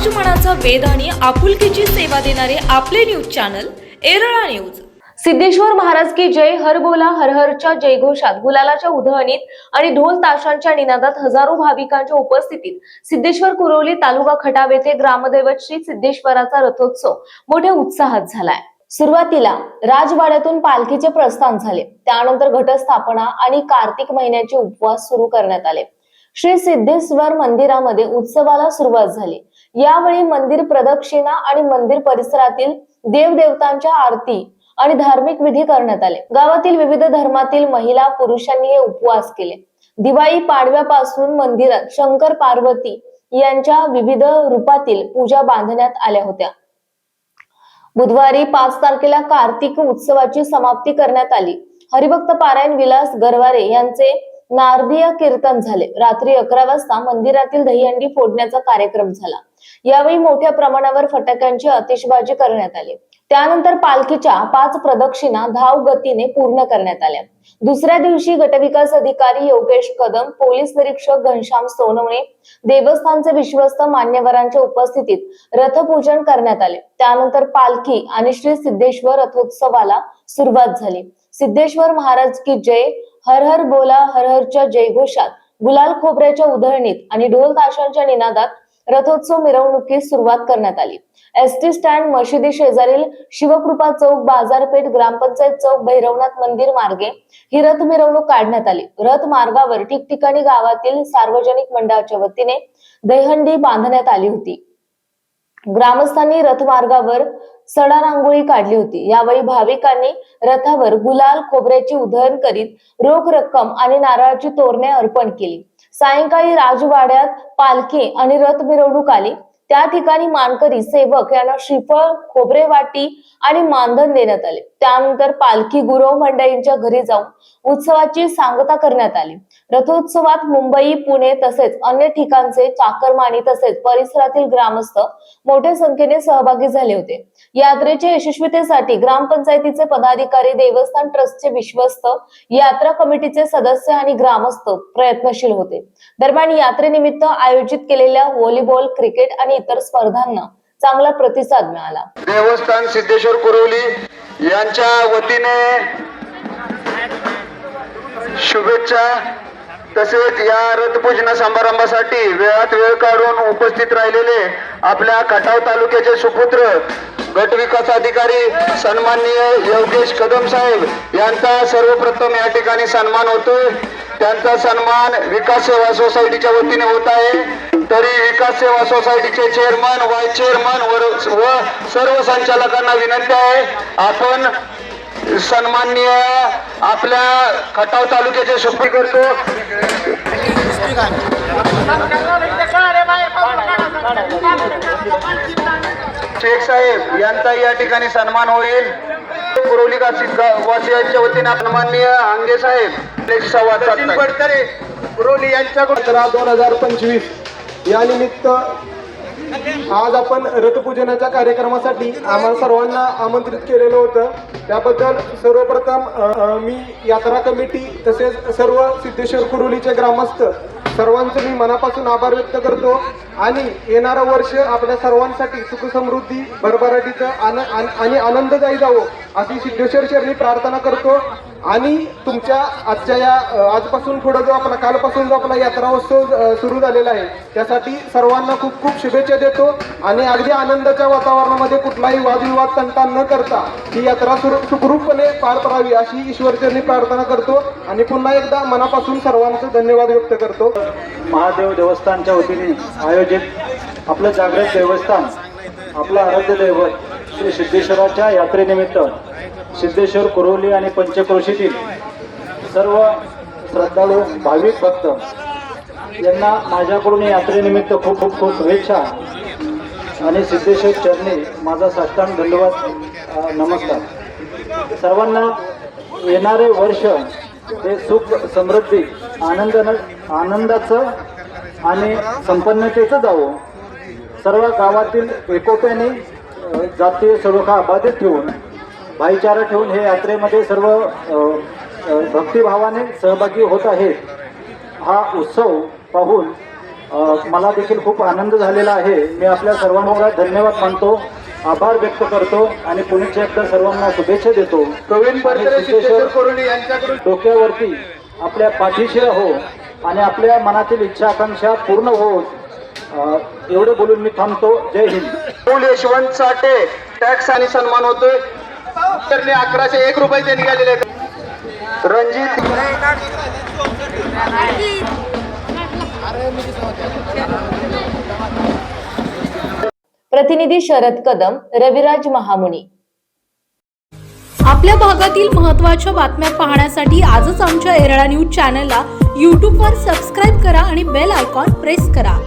समाजमनाचा वेद आणि आपुलकीची सेवा देणारे आपले news channel Erala news. Siddheshwar Maharaj की जय हर बोला हर हरच्या जयघोषात गुलालाच्या उधळणीत आणि ढोल ताशांच्या निनादात हजारो भाविकांच्या उपस्थितीत सिद्धेश्वर कुरोली तालुका खटाव येथे ग्रामदैवत श्री सिद्धेश्वराचा रथोत्सव मोठ्या उत्साहात झालाय. सुरुवातीला राजवाड्यातून पालखीचे प्रस्थान झाले. त्यानंतर घटस्थापना आणि कार्तिक महिन्याचे उपवास सुरू करण्यात आले. श्री सिद्धेश्वर मंदिरामध्ये उत्सवाला सुरुवात झाली. यावेळी मंदिर प्रदक्षिणा आणि मंदिर परिसरातील देवदेवतांच्या आरती आणि धार्मिक विधी करण्यात आले. गावातील विविध धर्मातील महिला पुरुषांनी हे उपवास केले. दिवाळी पाडव्यापासून मंदिरात शंकर पार्वती यांच्या विविध रूपातील पूजा बांधण्यात आल्या होत्या. बुधवारी पाच तारखेला कार्तिक उत्सवाची समाप्ती करण्यात आली. हरिभक्त पारायण विलास गरवारे यांचे नारदीय कीर्तन झाले. रात्री अकरा वाजता मंदिरातील दहीहंडी फोडण्याचा कार्यक्रम झाला. यावेळी मोठ्या प्रमाणावर फटाक्यांची आतिषबाजी करण्यात आली. त्यानंतर पालखीच्या पाच प्रदक्षिणा धाव गतीने पूर्ण करण्यात आल्या. दुसऱ्या दिवशी गटविकास अधिकारी योगेश कदम पोलीस निरीक्षक घनश्याम सोनवणे देवस्थानचे विश्वस्त मान्यवरांच्या उपस्थितीत रथपूजन करण्यात आले. त्यानंतर पालखी आणि श्री सिद्धेश्वर रथोत्सवाला सुरुवात झाली. सिद्धेश्वर महाराज की जय हर हर बोला हर हरच्या जयघोषात. गुलाल खोबऱ्याच्या उधळणीत आणि ढोल ताशांच्या निनादात रथोत्सव मिरवणुकीस सुरुवात करण्यात आली. एसटी स्टँड मशिदी शेजारील शिवकृपा चौक बाजारपेठ ग्रामपंचायत चौक भैरवनाथ मंदिर मार्गे ही रथ मिरवणूक काढण्यात आली. रथ मार्गावर ठिकठिकाणी गावातील सार्वजनिक मंडळाच्या वतीने दहीहंडी बांधण्यात आली होती. ग्रामस्थांनी रथमार्गावर सडा रांगोळी काढली होती. यावेळी भाविकांनी रथावर गुलाल खोबऱ्याची उधळण करीत रोख रक्कम आणि नारळाची तोरणे अर्पण केली. सायंकाळी राजवाड्यात पालखी आणि रथ मिरवणूक आली. त्या ठिकाणी मानकरी सेवक यांना श्रीफळ खोबरे वाटी आणि मानधन देण्यात आले. त्यानंतर पालखी गुरव मंडळींच्या घरी जाऊन उत्सवाची सांगता करण्यात आली. रथोत्सवात मुंबई पुणे तसेच अन्य ठिकाणचे चाकरमानी तसेच परिसरातील ग्रामस्थ मोठ्या संख्येने सहभागी झाले होते. यात्रेच्या यशस्वीतेसाठी ग्रामपंचायतीचे पदाधिकारी देवस्थान ट्रस्टचे विश्वस्त यात्रा कमिटीचे सदस्य आणि ग्रामस्थ प्रयत्नशील होते. दरम्यान यात्रेनिमित्त आयोजित केलेल्या व्हॉलीबॉल क्रिकेट आणि इतर स्पर्धांना चांगला प्रतिसाद मिळाला. देवस्थान सिद्धेश्वर कुरवली यांच्या वतीने शुभेच्छा. तसेच या रथपूजन समारंभासाठी वेळात वेळ काढून उपस्थित राहिलेले आपल्या खटाव तालुक्याचे सुपुत्र गट विकास अधिकारी सन्माननीय योगेश कदम साहेब यांचा सर्वप्रथम या ठिकाणी सन्मान होतोय. त्यांचा सन्मान विकास सेवा सोसायटीच्या वतीने होत आहे. तरी विकास सेवा सोसायटीचे चेअरमन वाईस चेअरमन व व सर्व संचालकांना विनंती आहे. आपण सन्माननीय आपल्या खटाव तालुक्याचे सुप्री करतो. शेख साहेब यांचा या ठिकाणी सन्मान होईल. पुरवली वासियांच्या वतीने सन्माननीय अंगे साहेब. संवाद पुरवली यांच्याकडून. दोन हजार पंचवीस. या निमित्त आज आपण रथपूजनाच्या कार्यक्रमासाठी आम्हाला सर्वांना आमंत्रित केलेलं होतं. त्याबद्दल सर्वप्रथम मी यात्रा कमिटी तसेच सर्व सिद्धेश्वर कुरुलीचे ग्रामस्थ सर्वांचे मी मनापासून आभार व्यक्त करतो. आणि येणारं वर्ष आपल्या सर्वांसाठी सुखसमृद्धी भरभराटीचं आन आन- आणि आनंददायी जावो अशी सिद्धेश्वर शरणी प्रार्थना करतो. आणि तुमच्या आजच्या या आजपासून पुढं जो आपला कालपासून जो आपला यात्रा उत्सव सुरू झालेला आहे त्यासाठी सर्वांना खूप खूप शुभेच्छा देतो. आणि अगदी आनंदाच्या वातावरणामध्ये कुठलाही वादविवाद तंटा न करता ही यात्रा सुरू- सुखरूपपणे पार पडावी अशी ईश्वरचरणी प्रार्थना करतो. आणि पुन्हा एकदा मनापासून सर्वांचं धन्यवाद व्यक्त करतो. महादेव देवस्थानच्या वतीने आयोजित आपलं जागृत देवस्थान आपलं आराध्य दैवत श्री सिद्धेश्वराच्या यात्रेनिमित्त सिद्धेश्वर कुरोली आणि पंचक्रोशीतील सर्व श्रद्धाळू भाविक भक्त यांना माझ्याकडून यात्रेनिमित्त खूप खूप खूप शुभेच्छा. आणि सिद्धेश्वर चरणी माझा साष्टांग धन्यवाद नमस्कार. सर्वांना येणारे वर्ष हे सुख समृद्धी आनंद आनंदाचं आणि संपन्नतेचं जावं. सर्व गावातील एकोप्याने जातीय सलोखा अबाधित ठेवून भाईचारा ठेवून हे यात्रेमध्ये सर्व भक्तिभावाने सहभागी होत आहेत. हा उत्सव पाहून मला देखील खूप आनंद झालेला आहे. मी आपल्या सर्वांना धन्यवाद मानतो आभार व्यक्त करतो आणि पुण्याच्या एकदा सर्वांना शुभेच्छा देतो. प्रवीण डोक्यावरती आपल्या पाठीशी राहो आणि आपल्या मनातील इच्छा आकांक्षा पूर्ण हो एवढे बोलून मी थांबतो. जय हिंद. यशवंत साठे टॅक्स आणि सन्मान होतोय. तरने अकराशे एक रुपये निघालेले आहेत. रणजित. प्रतिनिधी शरद कदम रविराज महामुनी. आपल्या भागातील महत्त्वाच्या बातम्या पाहण्यासाठी आजच आमच्या एरळा न्यूज चॅनलला यूट्यूबवर सबस्क्राईब करा आणि बेल आयकॉन प्रेस करा.